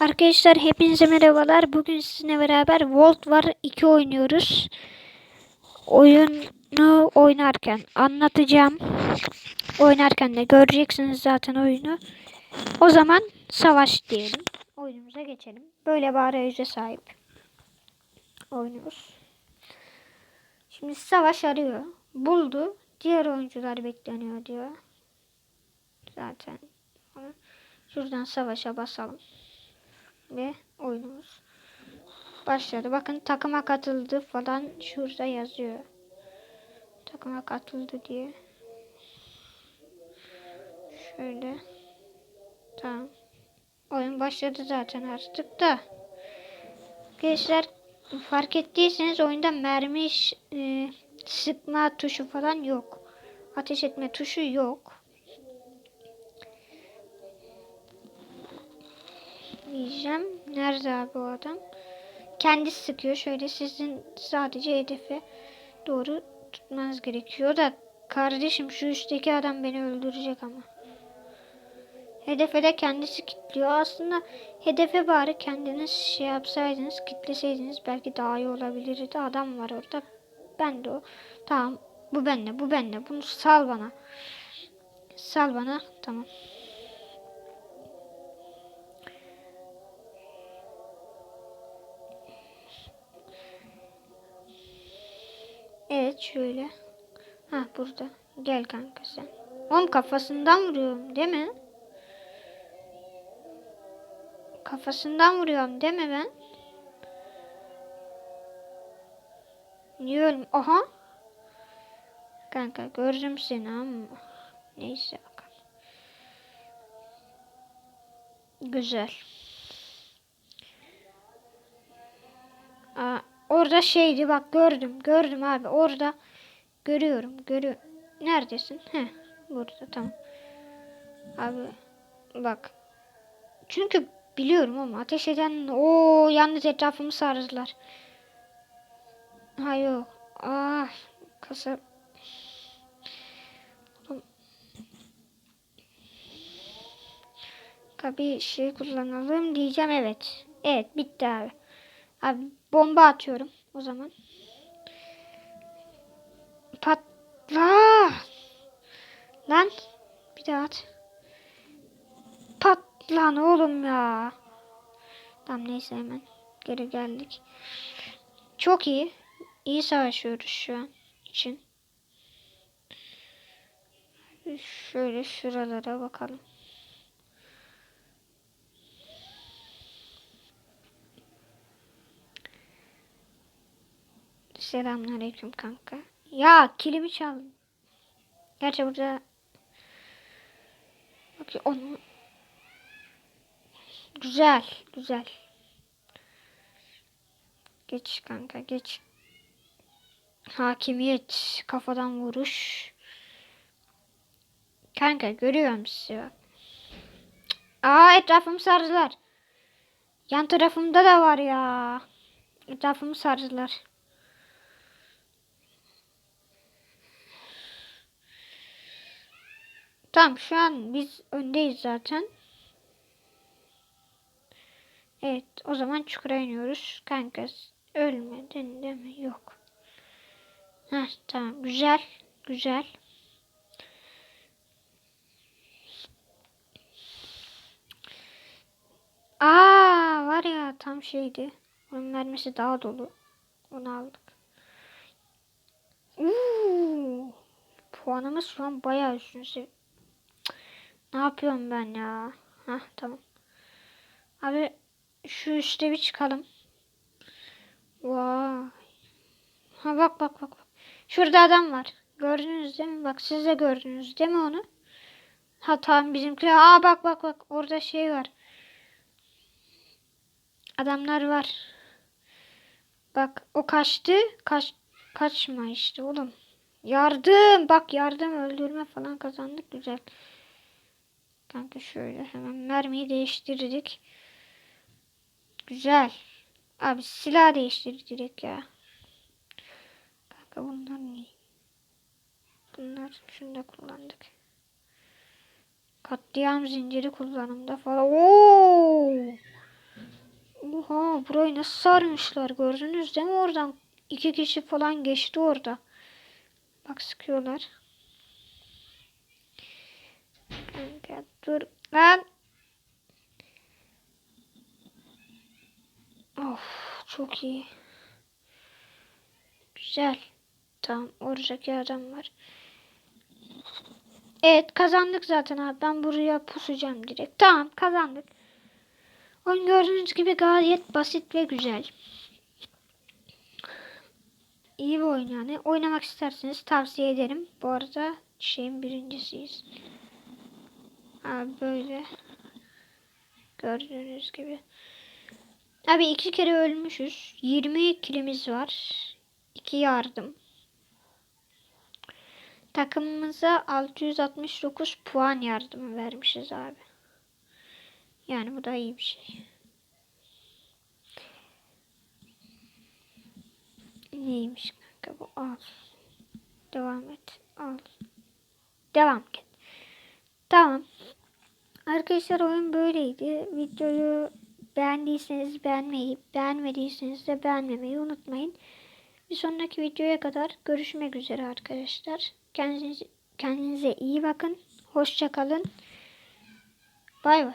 Arkadaşlar hepinize merhabalar. Bugün sizinle beraber Volt War 2 oynuyoruz. Oyunu oynarken anlatacağım. Oynarken de göreceksiniz zaten oyunu. O zaman savaş diyelim. Oyunumuza geçelim. Böyle bir arayüze sahip. Oynuyoruz. Şimdi savaş arıyor. Buldu. Diğer oyuncular bekleniyor diyor. Zaten. Şuradan savaşa basalım ve oyunumuz başladı. Bakın takıma katıldı falan şurada yazıyor. Takıma katıldı diye. Şöyle. Tamam. Oyun başladı zaten artık da. Gençler fark ettiyseniz oyunda mermi e, sıkma tuşu falan yok. Ateş etme tuşu yok. Diyeceğim. Nerede abi o adam? Kendisi sıkıyor. Şöyle sizin sadece hedefe doğru tutmanız gerekiyor da kardeşim şu üstteki adam beni öldürecek ama. Hedefe de kendisi kilitliyor. Aslında hedefe bari kendiniz şey yapsaydınız, kitleseydiniz belki daha iyi olabilirdi. Adam var orada. Ben de o. Tamam. Bu bende, bu bende. Bunu sal bana. Sal bana. Tamam. Evet şöyle. Ha burada. Gel kanka sen. Oğlum kafasından vuruyorum değil mi? Kafasından vuruyorum değil mi ben? Niye ölüm? Aha. Kanka gördüm seni ama. Neyse bakalım. Güzel. Aa, Orada şeydi bak gördüm. Gördüm abi. Orada görüyorum. Görüyorum. Neredesin? He. Burada tamam. Abi bak. Çünkü biliyorum ama ateş eden o yalnız etrafımı sardılar. Ha. Ah kasa Tabii şey kullanalım diyeceğim evet. Evet bitti abi. Abi bomba atıyorum o zaman. Patla. Lan bir daha at. Patlan oğlum ya. Tamam neyse hemen geri geldik. Çok iyi. İyi savaşıyoruz şu an için. Şöyle şuralara bakalım. Selamünaleyküm kanka. Ya kilimi çaldın. Gerçi burada Bakın onu Güzel, güzel. Geç kanka, geç. Hakimiyet, kafadan vuruş. Kanka görüyorum sizi bak. Aa etrafımı sardılar. Yan tarafımda da var ya. Etrafımı sardılar. Tamam şu an biz öndeyiz zaten. Evet o zaman çukura iniyoruz. Kanka ölmedin değil mi? Yok. Heh, tamam güzel. Güzel. Aa var ya tam şeydi. Onun mermisi daha dolu. Onu aldık. Uuu. Puanımız şu an bayağı üstünse. Ne yapıyorum ben ya? Hah tamam. Abi şu üstte bir çıkalım. Vay. Ha bak bak bak. Şurada adam var. Gördünüz değil mi? Bak siz de gördünüz değil mi onu? Ha tamam bizimki. Aa bak bak bak. Orada şey var. Adamlar var. Bak o kaçtı. Kaç kaçma işte oğlum. Yardım. Bak yardım öldürme falan kazandık. Güzel. Kanka şöyle hemen mermiyi değiştirdik. Güzel. Abi silah değiştir direkt ya. Kanka bunlar ne? Bunlar şunu da kullandık. Katliam zinciri kullanımda falan. Oo! burayı nasıl sarmışlar gördünüz değil mi oradan? iki kişi falan geçti orada. Bak sıkıyorlar. Kanka dur. Lan. Of çok iyi. Güzel. Tamam oradaki adam var. Evet kazandık zaten abi. Ben buraya pusacağım direkt. Tamam kazandık. Oyun gördüğünüz gibi gayet basit ve güzel. İyi bir oyun yani. Oynamak isterseniz tavsiye ederim. Bu arada şeyin birincisiyiz. Abi böyle. Gördüğünüz gibi. Abi iki kere ölmüşüz. 20 kilimiz var. 2 yardım. Takımımıza 669 puan yardımı vermişiz abi. Yani bu da iyi bir şey. Neymiş kanka bu? Al. Devam et. Al. Devam et. Tamam. Arkadaşlar oyun böyleydi. Videoyu beğendiyseniz beğenmeyi, beğenmediyseniz de beğenmemeyi unutmayın. Bir sonraki videoya kadar görüşmek üzere arkadaşlar. Kendinize, kendinize iyi bakın. Hoşça kalın. Bay bay.